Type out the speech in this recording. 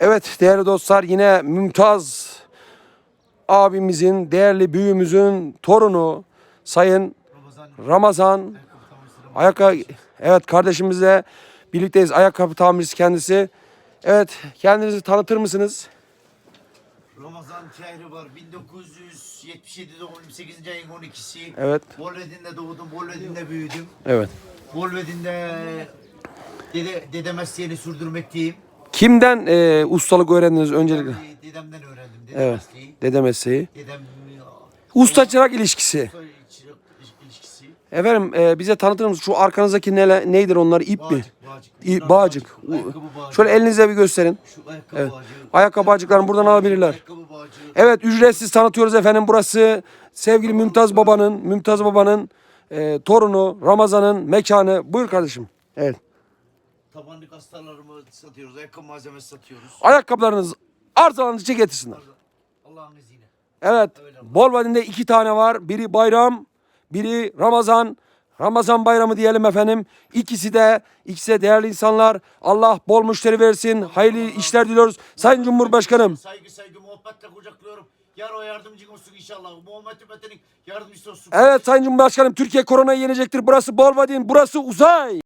Evet değerli dostlar yine Mümtaz abimizin, değerli büyüğümüzün torunu Sayın Ramazan ayakkabı evet kardeşimizle birlikteyiz. Ayakkabı tamircisi kendisi. Evet kendinizi tanıtır mısınız? Ramazan var. 1977 doğumluyum. 8. ayın 12'si. Evet. Bolvedin'de doğdum. Bolvedin'de büyüdüm. Evet. Bolvedin'de dede, dede mesleğini sürdürmekteyim. Kimden e, ustalık öğrendiniz öncelikle? Tabii Dedemden öğrendim dede Evet. mesleği. Dede mesleği. Dedem Usta çırak ilişkisi. usta çırak ilişkisi. Efendim e, bize tanıtır mısınız? Şu arkanızdaki ne, neydir onlar? İp mi? Bağcık, bağcık. İ- bağcık. Bağcık. Şöyle elinize bir gösterin. Şu ayakkabı Evet. bağcığı. Ayakkabı bağcıklarını buradan alabilirler. Ayakkabı bağcığı. Evet ücretsiz tanıtıyoruz efendim. Burası sevgili Mümtaz Baba'nın, Mümtaz Baba'nın e, torunu Ramazan'ın mekanı. Buyur kardeşim. Evet. Tabanlık hastalarımı satıyoruz. Ayakkabı malzemesi satıyoruz. Ayakkabılarınız arızalandıkça getirsinler. Allah'ın izniyle. Evet. Bolvadin'de iki tane var. Biri bayram, biri Ramazan. Ramazan bayramı diyelim efendim. İkisi de, ikisi de değerli insanlar. Allah bol müşteri versin. Hayırlı işler diliyoruz. Sayın Cumhurbaşkanım. Saygı saygı muhabbetle kucaklıyorum. Yar o yardımcın olsun inşallah. Muhammed Ümmet'in yardımcısı olsun. Evet Sayın Cumhurbaşkanım Türkiye koronayı yenecektir. Burası Bolvadin, burası uzay.